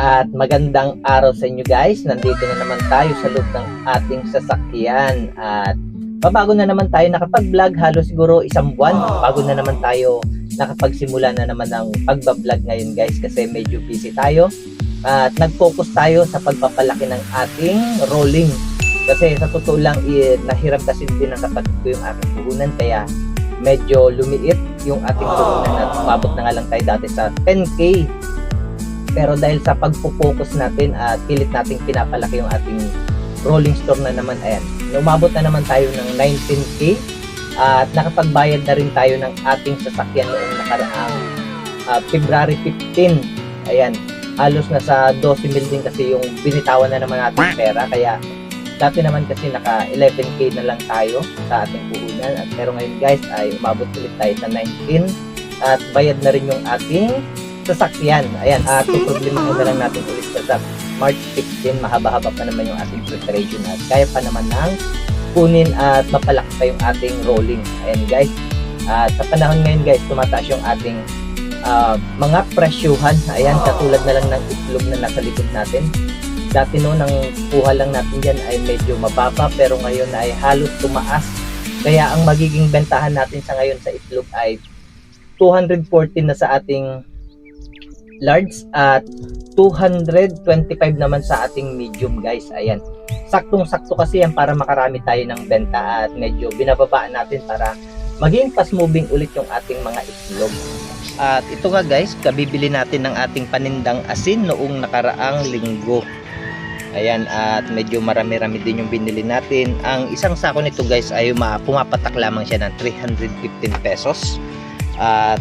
At magandang araw sa inyo guys. Nandito na naman tayo sa loob ng ating sasakyan. At pabago na naman tayo nakapag-vlog halos siguro isang buwan. Bago na naman tayo nakapagsimula na naman ng pagbablog ngayon guys kasi medyo busy tayo. At nag-focus tayo sa pagpapalaki ng ating rolling. Kasi sa totoo lang, eh, nahiram kasi din ng kapatid ko yung aking puhunan kaya medyo lumiit yung ating puhunan at umabot na nga lang tayo dati sa 10k pero dahil sa pagpo-focus natin at pilit nating pinapalaki yung ating rolling store na naman ayan umabot na naman tayo ng 19k at nakapagbayad na rin tayo ng ating sasakyan noong nakaraang ah, February 15 ayan halos nasa 12 mil kasi yung binitawan na naman natin pera. Kaya dati naman kasi naka 11k na lang tayo sa ating puhunan. At pero ngayon guys ay umabot ulit tayo sa 19 at bayad na rin yung ating sasakyan. Ayan, at uh, problema na lang natin ulit sa March 16, mahaba-haba pa naman yung ating preparation at kaya pa naman ng kunin at mapalaki pa yung ating rolling. Ayan guys, at sa panahon ngayon guys, tumataas yung ating ah, mga presyuhan. Ayan, katulad na lang ng itlog na nasa likod natin. Dati no, nang kuha lang natin dyan ay medyo mababa pero ngayon ay halos tumaas. Kaya ang magiging bentahan natin sa ngayon sa itlog ay 214 na sa ating large at 225 naman sa ating medium guys. Ayan. Saktong-sakto kasi yan para makarami tayo ng benta at medyo binababaan natin para maging fast moving ulit yung ating mga itlog. At ito nga guys, kabibili natin ng ating panindang asin noong nakaraang linggo. Ayan, at medyo marami-rami din yung binili natin. Ang isang sako nito guys ay ma- pumapatak lamang siya ng 315 pesos. At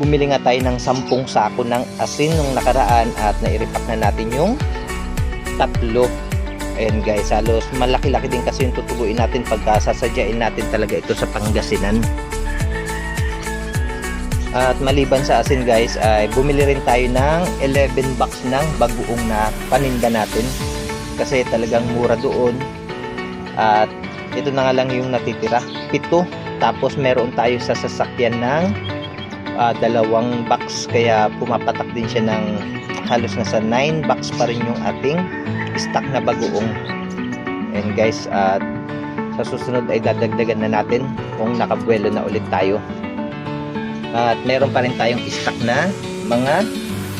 bumili nga tayo ng 10 sako ng asin nung nakaraan at nairipak na natin yung tatlo. Ayan guys, halos malaki-laki din kasi yung tutubuin natin pagka sasadyain natin talaga ito sa Pangasinan. At maliban sa asin guys, ay bumili rin tayo ng 11 box ng bagoong na paninda natin. Kasi talagang mura doon. At ito na nga lang yung natitira. Pito. Tapos meron tayo sa sasakyan ng ah, dalawang box. Kaya pumapatak din siya ng halos nasa 9 box pa rin yung ating stock na bagoong. And guys, at sa susunod ay dadagdagan na natin kung nakabuelo na ulit tayo. At meron pa rin tayong stock na mga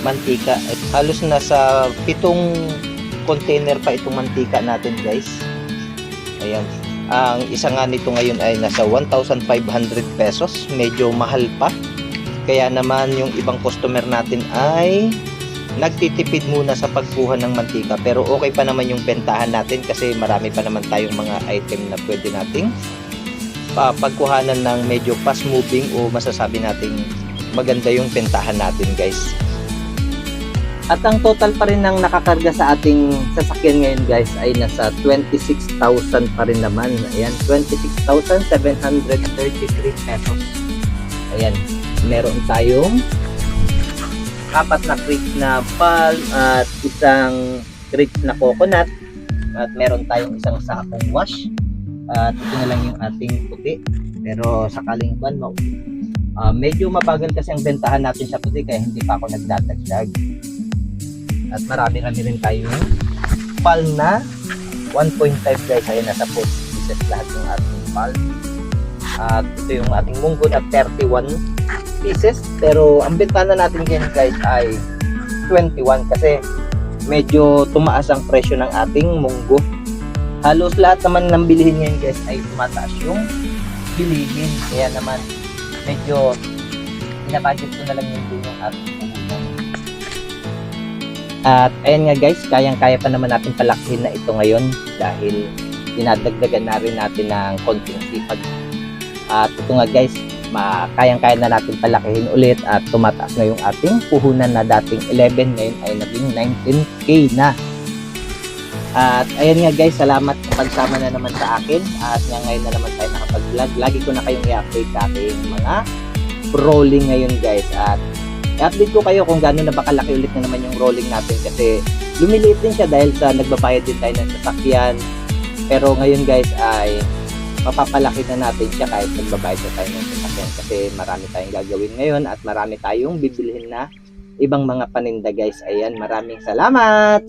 mantika. At halos nasa pitong container pa itong mantika natin guys. Ayan. Ang isa nga nito ngayon ay nasa 1,500 pesos. Medyo mahal pa. Kaya naman yung ibang customer natin ay nagtitipid muna sa pagkuha ng mantika. Pero okay pa naman yung bentahan natin kasi marami pa naman tayong mga item na pwede nating pa pagkuhanan ng medyo fast moving o masasabi nating maganda yung bentahan natin guys. At ang total pa rin ng nakakarga sa ating sasakyan ngayon guys ay nasa 26,000 pa rin naman. Ayan, 26,733 pesos. Ayan, meron tayong apat na crate na palm at isang crate na coconut at meron tayong isang sakong wash. At ito na lang yung ating puti. Pero sakaling kwan mo ah, medyo mabagal kasi ang bentahan natin sa puti kaya hindi pa ako nagdadagdag. At marami-rami rin tayong palm na 1.5 guys. Ayun nasa 40 pieces lahat yung ating palm at ito yung ating munggo na 31 pieces pero ang bentahan natin ngayon guys ay 21 kasi medyo tumaas ang presyo ng ating munggo. Halos lahat naman ng bilihin ngayon guys ay tumataas yung bilihin kaya naman medyo pinabudget ko na lang yung yung ating at ayan nga guys kayang kaya pa naman natin palakihin na ito ngayon dahil dinadagdagan na rin natin ng konting sipag. At ito nga guys ma kayang kaya na natin palakihin ulit at tumataas na yung ating puhunan na dating 11 ngayon ay naging 19k na at ayan nga guys, salamat sa pagsama na naman sa akin. At nga ngayon na naman tayo nakapag-vlog. Lagi ko na kayong i-update sa aking mga rolling ngayon guys. At i-update ko kayo kung gano'n na ba kalaki ulit na naman yung rolling natin. Kasi lumiliit din siya dahil sa nagbabayad din tayo ng sasakyan. Pero ngayon guys ay mapapalaki na natin siya kahit nagbabayad na tayo ng sasakyan. Kasi marami tayong gagawin ngayon at marami tayong bibilhin na ibang mga paninda guys. Ayan, maraming salamat!